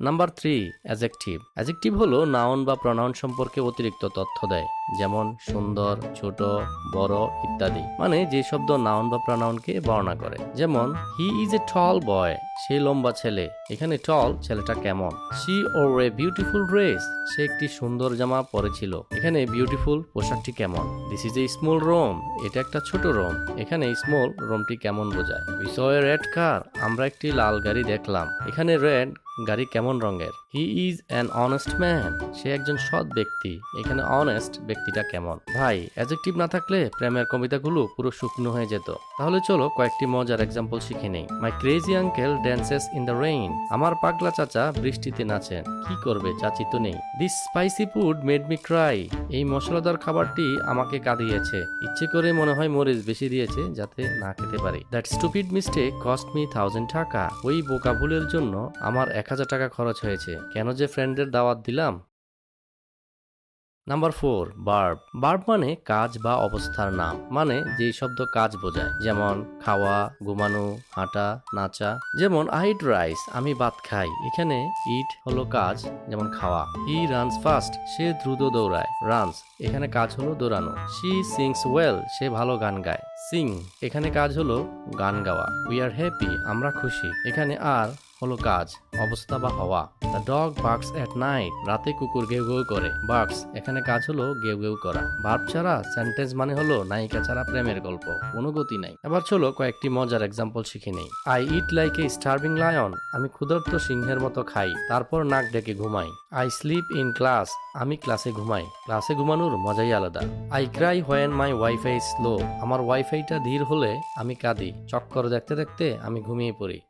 Number three adjective adjective হলো noun বা pronoun সম্পর্কে অতিরিক্ত তথ্য দেয়, যেমন সুন্দর, ছোট, বড় ইত্যাদি। মানে যে শব্দ নাউন বা প্রনাউনকে বর্ণনা করে। যেমন হি ইজ এ টল বয় সে লম্বা ছেলে। এখানে টল ছেলেটা কেমন? She wore a beautiful dress সে একটি সুন্দর জামা পরেছিল। এখানে বিউটিফুল পোশাকটি কেমন? This is a small room এটা একটা ছোট রোম এখানে স্মল রোমটি কেমন বোঝায়? এ রেড কার আমরা একটি লাল গাড়ি দেখলাম। এখানে রেড গাড়ি কেমন রঙের? He is an honest man সে একজন সৎ ব্যক্তি। এখানে অনেস্ট ব্যক্তিটা কেমন? ভাই অ্যাজেক্টিভ না থাকলে প্রেমের কবিতাগুলো পুরো শুকনো হয়ে যেত। তাহলে চলো কয়েকটি মজার এক্সাম্পল শিখে নেই। My crazy uncle dances in the rain আমার পাগলা চাচা বৃষ্টিতে নাচেন। কি করবে, চাচি তো নেই। This spicy food made me cry এই মশলাদার খাবারটি আমাকে কাঁদিয়েছে। ইচ্ছে করে মনে হয় মরিচ বেশি দিয়েছে যাতে না খেতে পারি। That stupid mistake cost me thousand টাকা। ওই বোকা ভুলের জন্য আমার এক হাজার টাকা খরচ হয়েছে। কেন যে ফ্রেন্ডের দাওয়াত দিলাম? নাম্বার ফোর বার্ব বার্ব মানে কাজ বা অবস্থার নাম মানে যেই শব্দ কাজ বোঝায়, যেমন খাওয়া, ঘুমানো, হাঁটা, নাচা, যেমন আই ইট রাইস আমি ভাত খাই। এখানে ইট হলো কাজ, যেমন খাওয়া। হি রানস ফাস্ট সে দ্রুত দৌড়ায়। রানস এখানে কাজ হলো দৌড়ানো। শি সিংস ওয়েল সে ভালো গান গায়। সিং এখানে কাজ হলো গান গাওয়া। উই আর হ্যাপি আমরা খুশি। এখানে আর হলো কাজ অবস্থা বা হওয়া। The dog barks at night রাতে কুকুর গেউ গেউ করে বার্কস এখানে কাজ হলো গেউ গেউ করা। ভার্ব ছাড়া সেন্টেন্স মানে হলো নায়িকা ছাড়া প্রেমের গল্প, কোনো গতি নাই। এবার চলো কয়েকটি মজার এক্সাম্পল শিখে নেই। I eat like a starving lion আমি ক্ষুধার্ত সিংহের মতো খাই, তারপর নাক ডেকে ঘুমাই। আই স্লিপ ইন ক্লাস আমি ক্লাসে ঘুমাই। ক্লাসে ঘুমানোর মজাই আলাদা। I cry when my wifi slow আমার ওয়াইফাইটা ধীর হলে আমি কাঁদি। চক্কর দেখতে দেখতে আমি ঘুমিয়ে পড়ি।